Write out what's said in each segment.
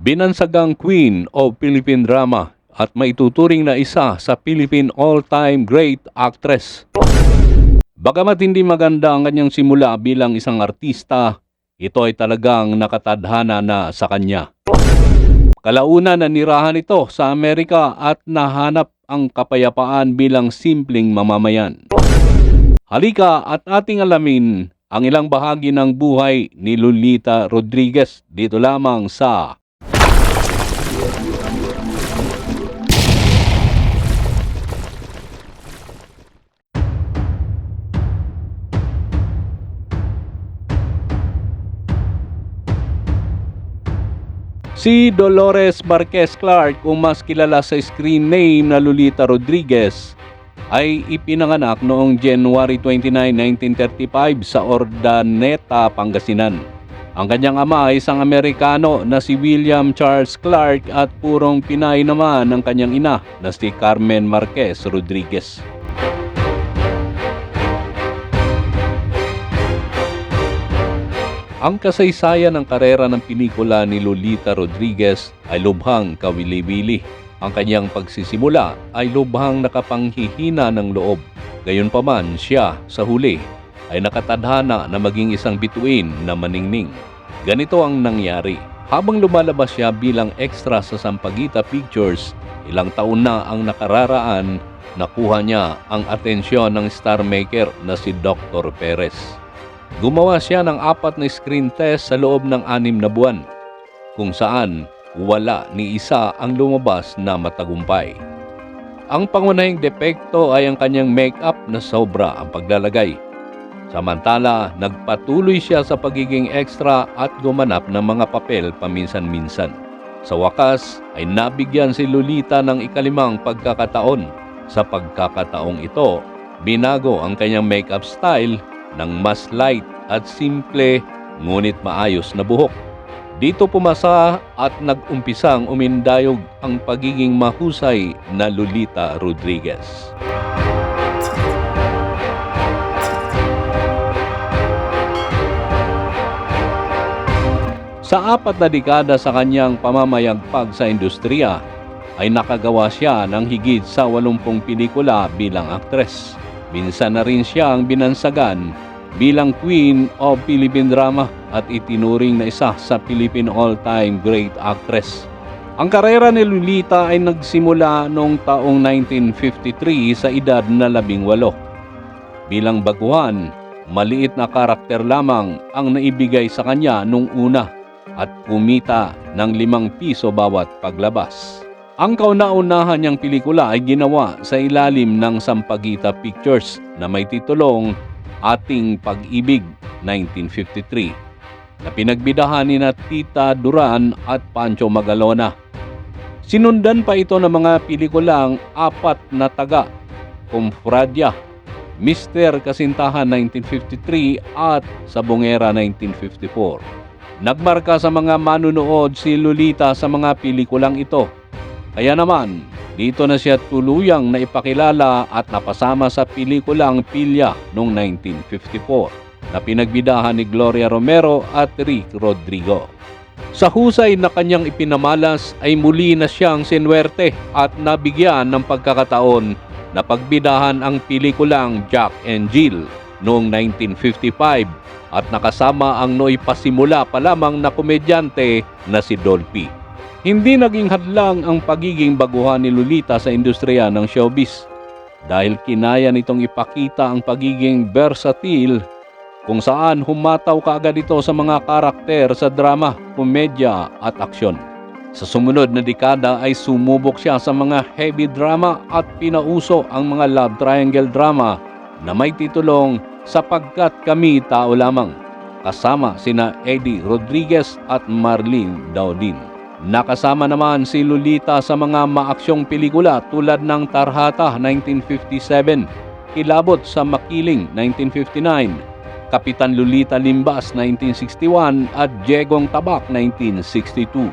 Binansagang queen of Philippine drama at maituturing na isa sa Philippine all-time great actress. Bagamat hindi maganda ang kanyang simula bilang isang artista, ito ay talagang nakatadhana na sa kanya. Kalauna nanirahan ito sa Amerika at nahanap ang kapayapaan bilang simpleng mamamayan. Halika at ating alamin ang ilang bahagi ng buhay ni Lolita Rodriguez dito lamang sa Si Dolores Marquez Clark, kung mas kilala sa screen name na Lolita Rodriguez, ay ipinanganak noong January 29, 1935 sa Ordaneta, Pangasinan. Ang kanyang ama ay isang Amerikano na si William Charles Clark at purong Pinay naman ang kanyang ina na si Carmen Marquez Rodriguez. Ang kasaysayan ng karera ng pelikula ni Lolita Rodriguez ay lubhang kawili-wili. Ang kanyang pagsisimula ay lubhang nakapanghihina ng loob. Gayunpaman siya sa huli ay nakatadhana na maging isang bituin na maningning. Ganito ang nangyari. Habang lumalabas siya bilang extra sa Sampaguita Pictures, ilang taon na ang nakararaan, nakuha niya ang atensyon ng star maker na si Dr. Perez. Gumawa siya ng apat na screen test sa loob ng anim na buwan, kung saan wala ni isa ang lumabas na matagumpay. Ang pangunahing depekto ay ang kanyang makeup na sobra ang paglalagay. Samantala, nagpatuloy siya sa pagiging extra at gumanap ng mga papel paminsan-minsan. Sa wakas ay nabigyan si Lolita ng ikalimang pagkakataon. Sa pagkakataong ito, binago ang kanyang makeup style ng mas light at simple ngunit maayos na buhok. Dito pumasa at nag-umpisang umindayog ang pagiging mahusay na Lolita Rodriguez. Sa apat na dekada sa kanyang pamamayagpag sa industriya, ay nakagawa siya ng higit sa 80 pelikula bilang aktres. Minsan na rin siya ang binansagan bilang Queen of Philippine Drama at itinuring na isa sa Philippine all-time great actress. Ang karera ni Lolita ay nagsimula noong taong 1953 sa edad na labing walo. Bilang baguhan, maliit na karakter lamang ang naibigay sa kanya nung una at kumita ng limang piso bawat paglabas. Ang kauna-unahan niyang pelikula ay ginawa sa ilalim ng Sampaguita Pictures na may titulong Ating Pag-ibig 1953 na pinagbidahan ni na Tita Duran at Pancho Magalona. Sinundan pa ito ng mga pelikulang Apat na Taga, Kumfradya, Mister Kasintahan 1953 at Sabongera 1954. Nagmarka sa mga manunood si Lolita sa mga pelikulang ito. Kaya naman, dito na siya tuluyang naipakilala at napasama sa pelikulang Pilya noong 1954 na pinagbidahan ni Gloria Romero at Rick Rodrigo. Sa husay na kanyang ipinamalas ay muli na siyang sinwerte at nabigyan ng pagkakataon na pagbidahan ang pelikulang Jack and Jill noong 1955 at nakasama ang noy pasimula pa lamang na komedyante na si Dolphy. Hindi naging hadlang ang pagiging baguhan ni Lolita sa industriya ng showbiz dahil kinaya nitong ipakita ang pagiging versatile kung saan humataw kaagad ito sa mga karakter sa drama, komedya at aksyon. Sa sumunod na dekada ay sumubok siya sa mga heavy drama at pinauso ang mga love triangle drama na may titulong Sapagkat Kami Tao Lamang kasama sina Eddie Rodriguez at Marlene Daudin. Nakasama naman si Lolita sa mga maaksyong pelikula tulad ng Tarhata 1957, Kilabot sa Makiling 1959, Kapitan Lolita Limbas 1961 at Jegong Tabak 1962.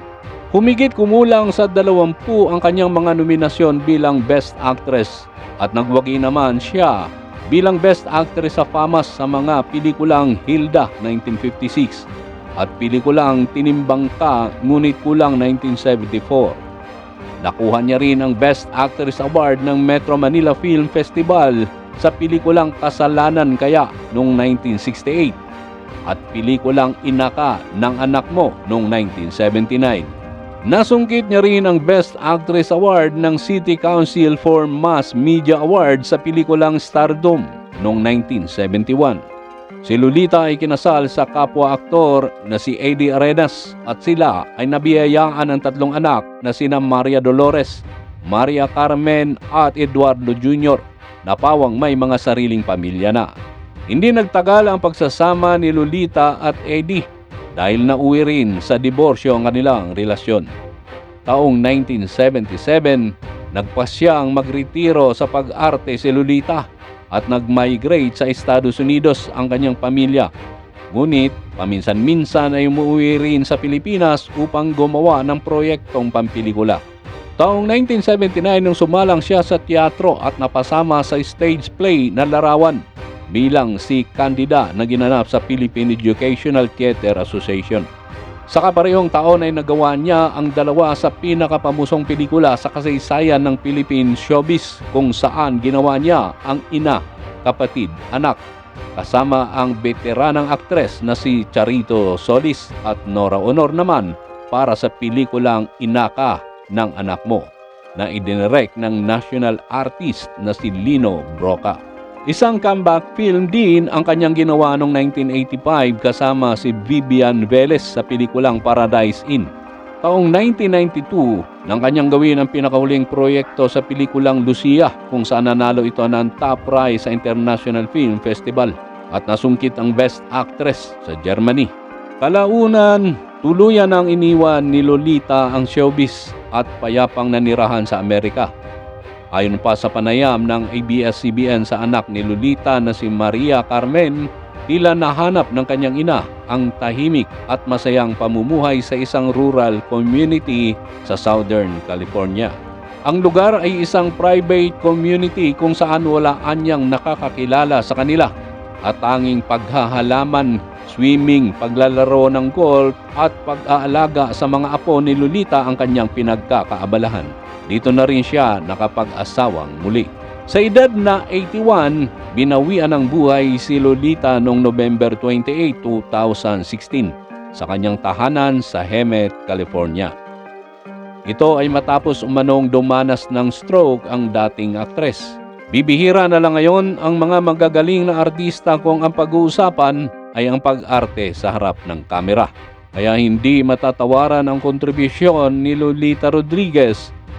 Humigit kumulang sa 20 ang kanyang mga nominasyon bilang Best Actress at nagwagi naman siya bilang Best Actress sa FAMAS sa mga pelikulang Hilda 1956, at pelikulang Tinimbang Ka ngunit kulang 1974. Nakuha niya rin ang Best Actress Award ng Metro Manila Film Festival sa pelikulang Kasalanan Kaya noong 1968 at pelikulang Inaka ng Anak Mo noong 1979. Nasungkit niya rin ang Best Actress Award ng City Council for Mass Media Award sa pelikulang Stardom noong 1971. Si Lolita ay kinasal sa kapwa-aktor na si Eddie Arenas at sila ay nabiyayaan ng tatlong anak na sina Maria Dolores, Maria Carmen at Eduardo Jr. na pawang may mga sariling pamilya na. Hindi nagtagal ang pagsasama ni Lolita at Eddie dahil nauwi rin sa diborsyo ang kanilang relasyon. Taong 1977, nagpasyang magretiro sa pag-arte si Lolita at nag-migrate sa Estados Unidos ang kanyang pamilya. Ngunit paminsan-minsan ay umuwi rin sa Pilipinas upang gumawa ng proyektong pampelikula. Taong 1979 nung sumalang siya sa teatro at napasama sa stage play na larawan bilang si kandida na ginanap sa Philippine Educational Theater Association. Sa kaparehong taon ay nagawa niya ang dalawa sa pinakapamusong pelikula sa kasaysayan ng Philippine showbiz kung saan ginawa niya ang ina, kapatid, anak kasama ang veteranang aktres na si Charito Solis at Nora Honor naman para sa pelikulang Inaka ng Anak Mo na idinirect ng national artist na si Lino Broca. Isang comeback film din ang kanyang ginawa noong 1985 kasama si Vivian Velez sa pelikulang Paradise Inn. Taong 1992 nang kanyang gawin ang pinakahuling proyekto sa pelikulang Lucia kung saan nanalo ito ng top prize sa International Film Festival at nasungkit ang Best Actress sa Germany. Kalaunan, tuluyan ang iniwan ni Lolita ang showbiz at payapang nanirahan sa Amerika. Ayon pa sa panayam ng ABS-CBN sa anak ni Lolita na si Maria Carmen, tila nahanap ng kanyang ina ang tahimik at masayang pamumuhay sa isang rural community sa Southern California. Ang lugar ay isang private community kung saan wala anyang nakakakilala sa kanila at tanging paghahalaman, swimming, paglalaro ng golf at pag-aalaga sa mga apo ni Lolita ang kanyang pinagkakaabalahan. Dito na rin siya nakapag-asawang muli. Sa edad na 81, binawian ng buhay si Lolita noong November 28, 2016 sa kanyang tahanan sa Hemet, California. Ito ay matapos umanong dumanas ng stroke ang dating aktres. Bibihira na lang ngayon ang mga magagaling na artista kung ang pag-uusapan ay ang pag-arte sa harap ng kamera. Kaya hindi matatawaran ang kontribusyon ni Lolita Rodriguez